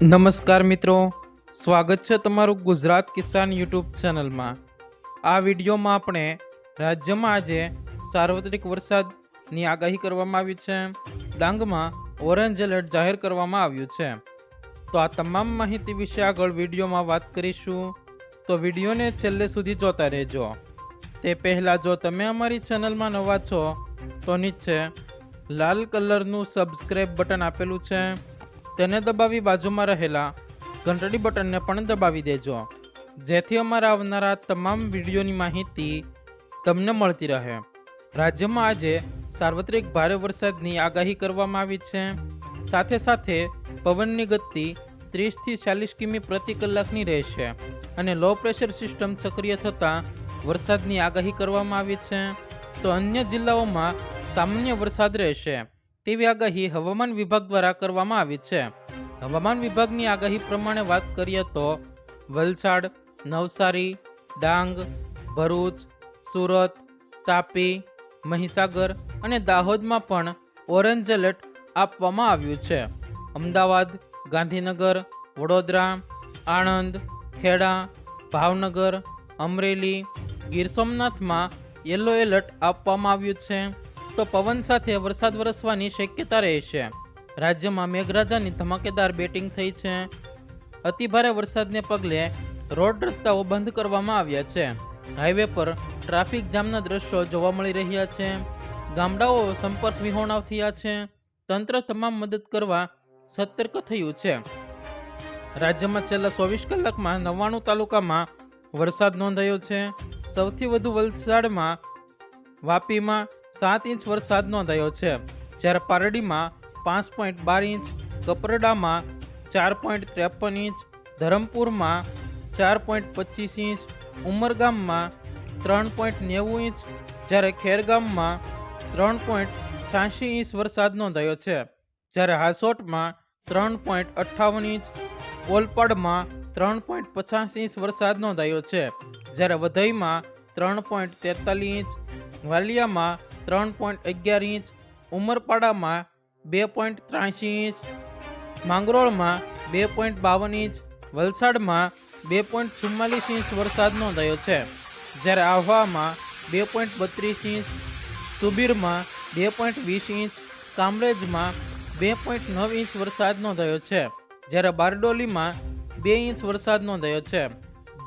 નમસ્કાર મિત્રો. સ્વાગત છે તમારું ગુજરાત કિસાન યુટ્યુબ ચેનલમાં. આ વિડીયોમાં આપણે રાજ્યમાં આજે સાર્વત્રિક વરસાદની આગાહી કરવામાં આવી છે. ડાંગમાં ઓરેન્જ એલર્ટ જાહેર કરવામાં આવ્યું છે. તો આ તમામ માહિતી વિશે આગળ વિડીયોમાં વાત કરીશું. તો વિડીયોને છેલ્લે સુધી જોતા રહેજો. તે પહેલાં જો તમે અમારી ચેનલમાં નવા છો, તો નીચે લાલ કલરનું સબસ્ક્રાઈબ બટન આપેલું છે. તેને દબાવી બાજુમાં રહેલા ઘંટડી બટનને પણ દબાવી દેજો. જેથી અમારા આવનારા તમામ વિડીયોની માહિતી તમને મળતી રહે. રાજ્યમાં આજે સાર્વત્રિક ભારે વરસાદની આગાહી કરવામાં આવી છે. સાથે સાથે પવનની ગતિ ત્રીસથી ચાલીસ કિમી પ્રતિ કલાકની રહેશે અને લો પ્રેશર સિસ્ટમ સક્રિય થતાં વરસાદની આગાહી કરવામાં આવી છે. તો અન્ય જિલ્લાઓમાં સામાન્ય વરસાદ રહેશે. તેવી આગાહી હવામાન વિભાગ દ્વારા કરવામાં આવી છે. હવામાન વિભાગની આગાહી પ્રમાણે વાત કરીએ તો વલસાડ, નવસારી, ડાંગ, ભરૂચ, સુરત, તાપી, મહીસાગર અને દાહોદમાં પણ ઓરેન્જ એલર્ટ આપવામાં આવ્યું છે. અમદાવાદ, ગાંધીનગર, વડોદરા, આણંદ, ખેડા, ભાવનગર, અમરેલી, ગીર સોમનાથમાં યલો એલર્ટ આપવામાં આવ્યું છે. તો પવન સાથે વરસાદ વરસવાની શક્યતા રહેશે રાજ્યમાં મેઘરાજાની ધમાકેદાર બેટિંગ થઈ છે. અતિભારે વરસાદને પગલે રોડ રસ્તાઓ બંધ કરવામાં આવ્યા છે. હાઈવે પર ટ્રાફિક જામના દ્રશ્યો જોવા મળી રહ્યા છે. ગામડાઓ સંપર્ક વિહોણા થયા છે. તંત્ર તમામ મદદ કરવા સતર્ક થયું છે. રાજ્યમાં છેલ્લા ચોવીસ કલાકમાં નવ્વાણું તાલુકામાં વરસાદ નોંધાયો છે. સૌથી વધુ વલસાડમાં વાપીમાં સાત ઇંચ વરસાદ નોંધાયો છે. જ્યારે પારડીમાં પાંચ પોઈન્ટ બાર ઇંચ, કપરડામાં ચાર પોઈન્ટ ત્રેપન ઇંચ, ધરમપુરમાં ચાર પોઈન્ટ પચીસ ઇંચ, ઉમરગામમાં ત્રણ પોઈન્ટ નેવું ઇંચ, જ્યારે ખેરગામમાં ત્રણ પોઈન્ટ છ્યાસી ઇંચ વરસાદ નોંધાયો છે. જ્યારે હાસોટમાં ત્રણ પોઈન્ટ અઠ્ઠાવન ઇંચ, ઓલપાડમાં ત્રણ પોઈન્ટ પચાસ ઇંચ વરસાદ નોંધાયો છે. જ્યારે વધઈમાં ત્રણ પોઈન્ટ તેતાલીસ ઇંચ, વાલિયામાં ત્રણ પોઈન્ટ અગિયાર ઇંચ, ઉમરપાડામાં બે પોઈન્ટ ત્રાસી ઇંચ, માંગરોળમાં બે પોઈન્ટ બાવન ઇંચ, વલસાડમાં બે પોઈન્ટ ચુમ્માલીસ ઇંચ વરસાદ નોંધાયો છે. જ્યારે આહવામાં બે પોઈન્ટ બત્રીસ ઇંચ, સુબીરમાં બે પોઈન્ટ વીસ ઇંચ, કામરેજમાં બે પોઈન્ટ નવ ઇંચ વરસાદ નોંધાયો છે. જ્યારે બારડોલીમાં બે ઇંચ વરસાદ નોંધાયો છે.